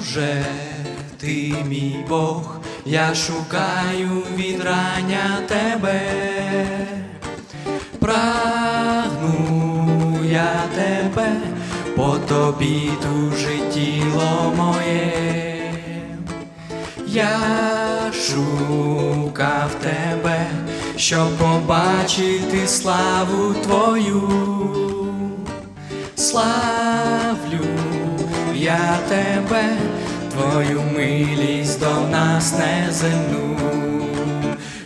Боже, ти мій Бог, я шукаю від рання тебе, прагну я тебе, по тобі тужить тіло моє, я шукав тебе, щоб побачити славу твою. Славлю я тебе, твою милість до нас неземну,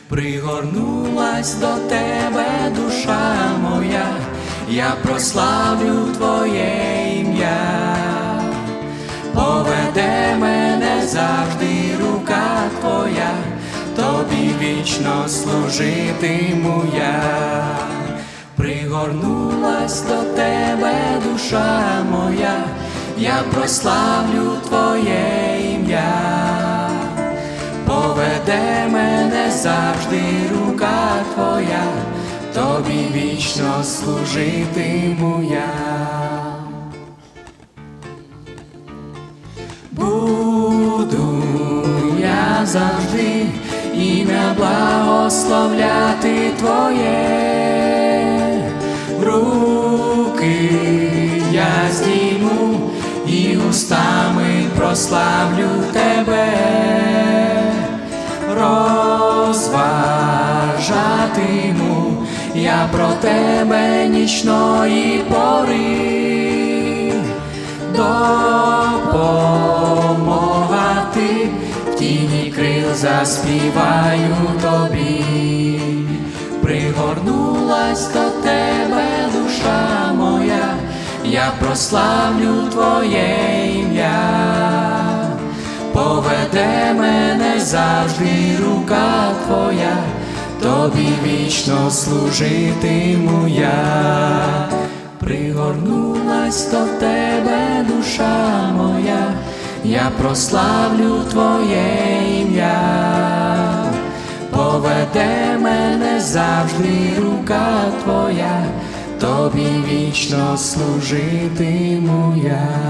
пригорнулась до тебе душа моя, я прославлю твоє ім'я, поведе мене завжди рука твоя, тобі вічно служитиму я. Пригорнулась до тебе душа моя, я прославлю твоє ім'я, поведе мене завжди рука твоя, тобі вічно служитиму я. Буду я завжди ім'я благословляти Твоє, прославлю Тебе, розважатиму я про Тебе нічної пори. Допомога ти в тіні крил заспіваю тобі, пригорнулась до тебе душа моя, я прославлю твоє завжди рука твоя, тобі вічно служитиму я пригорнулась до тебе душа моя, я прославлю твоє ім'я, поведе мене завжди рука твоя, тобі вічно служитиму я.